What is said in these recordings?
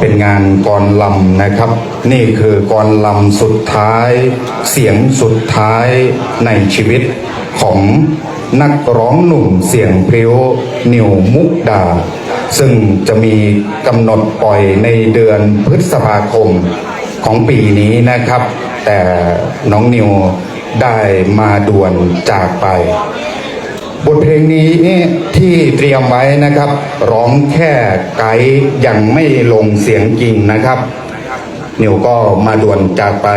เป็นงานกรลำนะครับ นี่คือกรลำสุดท้าย เสียงสุดท้ายในชีวิตของนักร้องหนุ่มเสียงพริ้วนิวมุกดา ซึ่งจะมีกำหนดปล่อยในเดือนพฤษภาคมของปีนี้นะครับ แต่น้องนิวได้มาด่วนจากไป บทเพลงนี้ที่เตรียมไว้นะครับ ร้องแค่ไกด์ยังไม่ลงเสียงจริงนะครับนิวก็มาด่วนจากไป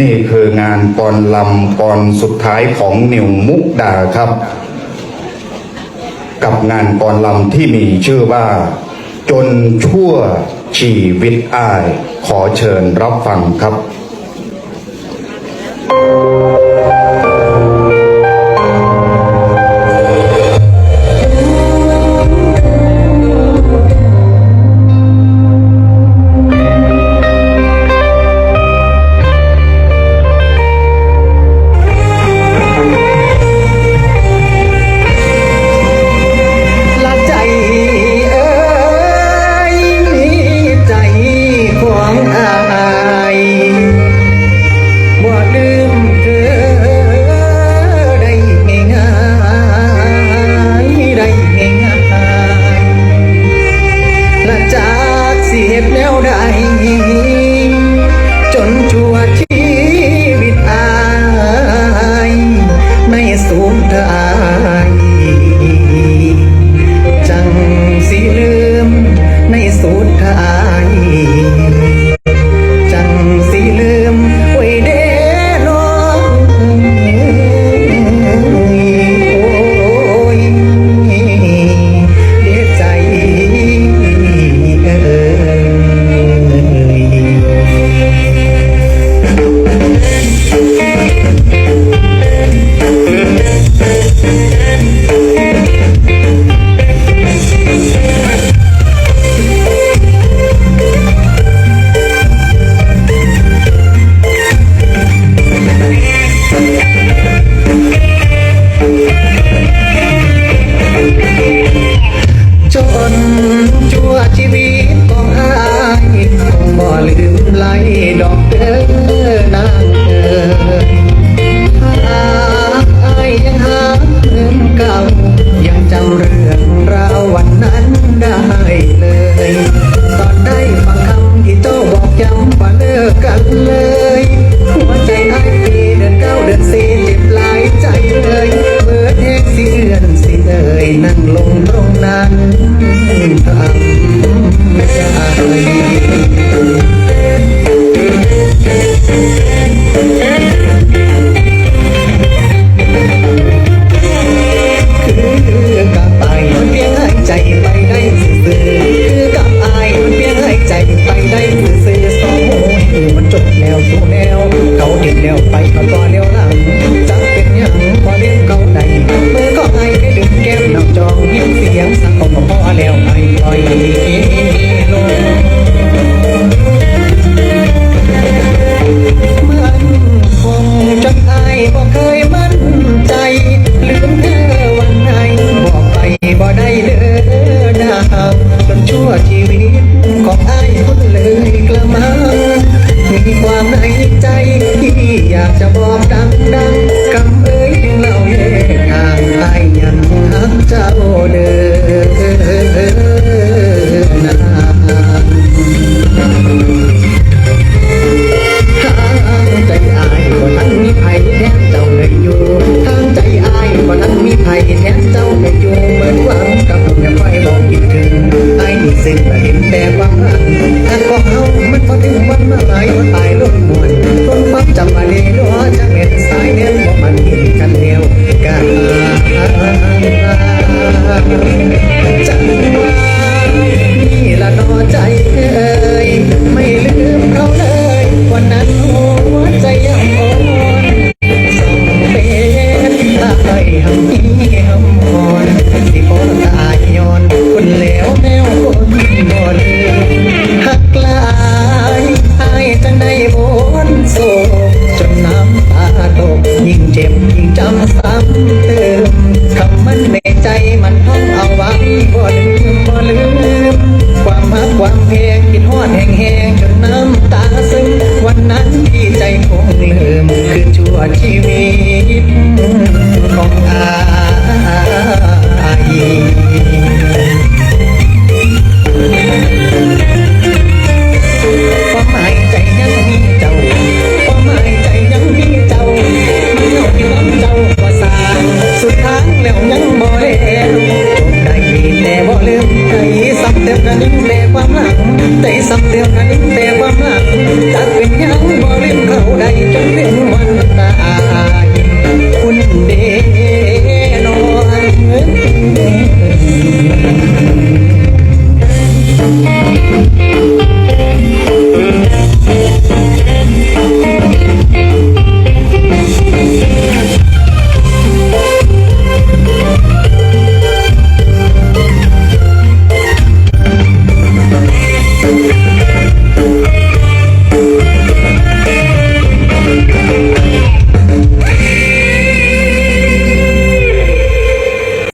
นี่คืองานกรลำกรสุดท้ายของนิวมุกดาครับ กับงานกรลำที่มีชื่อว่า จนชั่วชีวิตอ้าย ขอเชิญรับฟังครับ สุดท้าย ด ป ห็นแต่ว่าอันของเฮามันพอถึงวันมาหลายว่าตายล้นมวนทนควาจำมาดีด้วจะเม็ดสายเน้นบ่มันกินกันเดียวกันจังว่านี่ละนอใจเอ้ยไม่ลืมเขาเลยวันนั้นหัวใจยังอ่อนส่องเป็นตาไปหำนี้ ทางแล้วยังบ่แล้วได้แต่บ่ลืมใจสับเต็มกันยังแต่ความหลังใจสับเต็มกันยังแต่ความหลังจักเป็นยังบ่ลืมเขาได้จนเป็นวันตาย